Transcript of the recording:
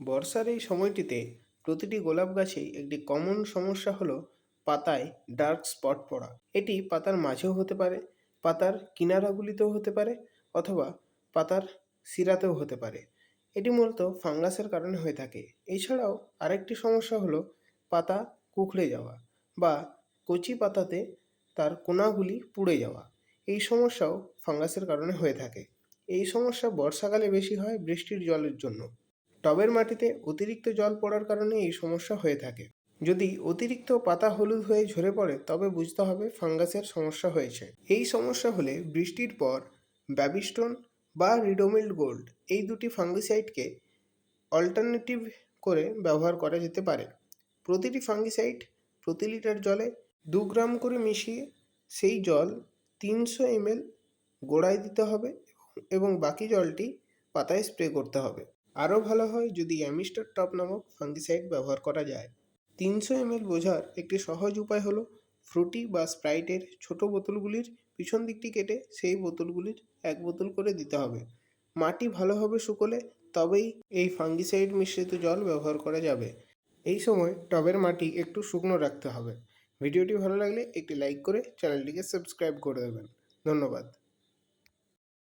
বর্ষার এই সময়টিতে প্রতিটি গোলাপ গাছেই একটি কমন সমস্যা হলো পাতায় ডার্ক স্পট পড়া। এটি পাতার মাঝেও হতে পারে, পাতার কিনারাগুলিতেও হতে পারে অথবা পাতার শিরাতেও হতে পারে। এটি মূলত ফাঙ্গাসের কারণে হয়ে থাকে। এছাড়াও আরেকটি সমস্যা হলো পাতা কুঁকড়ে যাওয়া বা কচি পাতাতে তার কোনাগুলি পুড়ে যাওয়া। এই সমস্যাও ফাঙ্গাসের কারণে হয়ে থাকে। এই সমস্যা বর্ষাকালে বেশি হয় বৃষ্টির জলের জন্য। টবের মাটিতে অতিরিক্ত জল পড়ার কারণে এই সমস্যা হয়ে থাকে। যদি অতিরিক্ত পাতা হলুদ হয়ে ঝরে পড়ে, তবে বুঝতে হবে ফাঙ্গাসের সমস্যা হয়েছে। এই সমস্যা হলে বৃষ্টির পর ব্যাবিস্টোন বা রিডোমিল্ড গোল্ড এই দুটি ফাঙ্গিসাইডকে অল্টারনেটিভ করে ব্যবহার করা যেতে পারে। প্রতিটি ফাঙ্গিসাইড প্রতি লিটার জলে দু গ্রাম করে মিশিয়ে সেই জল তিনশো এমএল গোড়ায় দিতে হবে এবং বাকি জলটি পাতায় স্প্রে করতে হবে। আরও ভালো হয় যদি অ্যামিস্টার টপ নামক ফাঙ্গিসাইড ব্যবহার করা যায়। তিনশো এমএল বোঝার একটি সহজ উপায় হলো, ফ্রুটি বা স্প্রাইটের ছোট বোতলগুলির পিছন দিকটি কেটে সেই বোতলগুলির এক বোতল করে দিতে হবে। মাটি ভালোভাবে শুকোলে তবেই এই ফাঙ্গিসাইড মিশ্রিত জল ব্যবহার করা যাবে। এই সময় টবের মাটি একটু শুকনো রাখতে হবে। ভিডিওটি ভালো লাগলে একটি লাইক করে চ্যানেলটিকে সাবস্ক্রাইব করে দেবেন। ধন্যবাদ।